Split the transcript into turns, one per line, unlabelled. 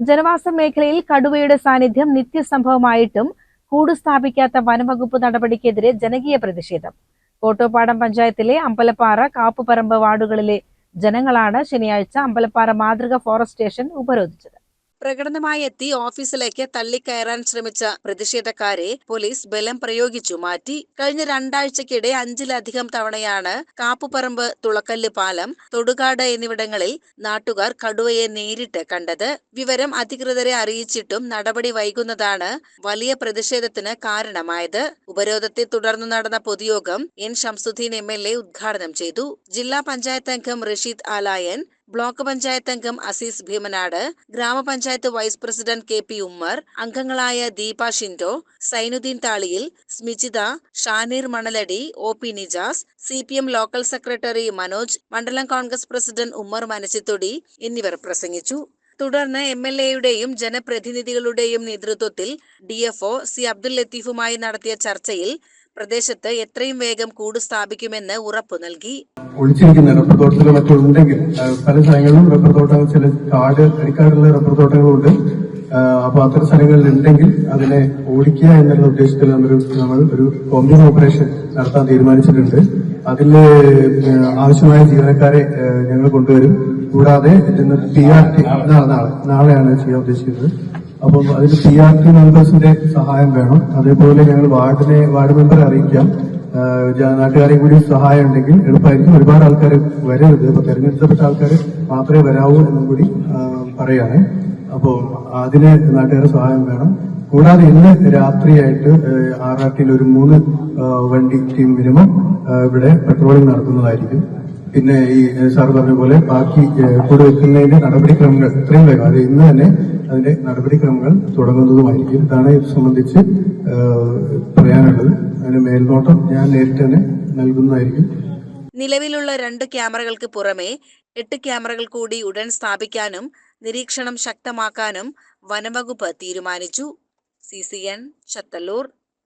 ജനവാസ മേഖലയിൽ കടുവയുടെ സാന്നിധ്യം നിത്യസംഭവമായിട്ടും കൂട് സ്ഥാപിക്കാത്ത വനംവകുപ്പ് നടപടിക്കെതിരെ ജനകീയ പ്രതിഷേധം. കോട്ടോപ്പാടം പഞ്ചായത്തിലെ അമ്പലപ്പാറ കാപ്പുപറമ്പ് വാർഡുകളിലെ ജനങ്ങളാണ് ശനിയാഴ്ച അമ്പലപ്പാറ മാതൃക ഫോറസ്റ്റ് സ്റ്റേഷൻ ഉപരോധിച്ചത്. പ്രകടനമായി എത്തി ഓഫീസിലേക്ക് തള്ളിക്കയറാൻ ശ്രമിച്ച പ്രതിഷേധക്കാരെ പോലീസ് ബലം പ്രയോഗിച്ചു മാറ്റി. കഴിഞ്ഞ രണ്ടാഴ്ചക്കിടെ അഞ്ചിലധികം തവണയാണ് കാപ്പുപറമ്പ് തുളക്കല്ല് പാലം തൊടുകാട് എന്നിവിടങ്ങളിൽ നാട്ടുകാർ കടുവയെ നേരിട്ട് കണ്ടത്. വിവരം അധികൃതരെ അറിയിച്ചിട്ടും നടപടി വൈകുന്നതാണ് വലിയ പ്രതിഷേധത്തിന് കാരണമായത്. ഉപരോധത്തെ തുടർന്ന് നടന്ന പൊതുയോഗം N. Shamsudheen M. L. A ഉദ്ഘാടനം ചെയ്തു. ജില്ലാ പഞ്ചായത്ത് അംഗം റഷീദ് ആലായൻ ബ്ലോക്ക് പഞ്ചായത്ത് അംഗം അസീസ് ഭീമനാട് ഗ്രാമപഞ്ചായത്ത് vice president K P Ummer അംഗങ്ങളായ Deepa Shindo Sainudheen Thaliyil Smijitha Shaneer Manaladi O P Nijas C P M local secretary Manoj മണ്ഡലം കോൺഗ്രസ് പ്രസിഡന്റ് ഉമ്മർ മനച്ചിത്തൊടി എന്നിവർ പ്രസംഗിച്ചു. തുടർന്ന് എം എൽ എയുടെയും ജനപ്രതിനിധികളുടെയും നേതൃത്വത്തിൽ D F O C Abdul ലത്തീഫുമായി നടത്തിയ ചർച്ചയിൽ പ്രദേശത്ത് എത്രയും വേഗം കൂട് സ്ഥാപിക്കുമെന്ന് ഉറപ്പു നൽകി.
ഒളിച്ചിരിക്കുന്ന റബ്ബർ തോട്ടത്തിൽ മറ്റുണ്ടെങ്കിൽ പല സ്ഥലങ്ങളിലും റബ്ബർ തോട്ടങ്ങൾ ചില കാട് അടിക്കാടുള്ള റബ്ബർ തോട്ടങ്ങളുണ്ട്. അപ്പൊ അത്തരം സ്ഥലങ്ങളിൽ ഉണ്ടെങ്കിൽ അതിനെ ഓടിക്കുക എന്നുള്ള ഉദ്ദേശത്തിൽ നമ്മൾ ഒരു കോമ്പിംഗ് ഓപ്പറേഷൻ നടത്താൻ തീരുമാനിച്ചിട്ടുണ്ട്. അതിൽ ആവശ്യമായ ജീവനക്കാരെ ഞങ്ങൾ കൊണ്ടുവരും. കൂടാതെ ഇന്ന് പി ആർ ടി നാളെ നാളെ നാളെയാണ് ചെയ്യാൻ ഉദ്ദേശിക്കുന്നത്. അപ്പം അതിന് പി ആർ ടി മെമ്പേഴ്സിന്റെ സഹായം വേണം. അതേപോലെ ഞങ്ങൾ വാർഡിനെ വാർഡ് മെമ്പറെ അറിയിക്കാം. നാട്ടുകാരെ കൂടി സഹായം ഉണ്ടെങ്കിൽ എളുപ്പമായിരിക്കും. ഒരുപാട് ആൾക്കാർ വരരുത്. ഇപ്പൊ തെരഞ്ഞെടുക്കപ്പെട്ട ആൾക്കാർ മാത്രമേ വരാവൂ എന്നും കൂടി പറയാണ്. അപ്പോൾ അതിന് നാട്ടുകാരുടെ സഹായം വേണം. കൂടാതെ ഇന്ന് രാത്രിയായിട്ട് ആറാട്ടിൽ ഒരു മൂന്ന് വണ്ടി ടീം മിനിമം ഇവിടെ പെട്രോളിംഗ് നടത്തുന്നതായിരിക്കും. പിന്നെ ഈ സാർ പറഞ്ഞ പോലെ ബാക്കി കൊടുവെക്കുന്നതിന്റെ കൂടെ വെക്കുന്നതിന്റെ നടപടിക്രമങ്ങൾ എത്രയും വേഗം അത് ഇന്ന് തന്നെ അതിന്റെ നടപടിക്രമങ്ങൾ തുടങ്ങുന്നതുമായിരിക്കും. ഇതാണ് ഇത് സംബന്ധിച്ച് പറയാനുള്ളത്. അതിന് മേൽനോട്ടം ഞാൻ നേരിട്ട് തന്നെ നൽകുന്നതായിരിക്കും.
നിലവിലുള്ള രണ്ട് ക്യാമറകൾക്ക് പുറമെ എട്ട് ക്യാമറകൾ കൂടി ഉടൻ സ്ഥാപിക്കാനും നിരീക്ഷണം ശക്തമാക്കാനും വനംവകുപ്പ് തീരുമാനിച്ചു. C C N Chathallur.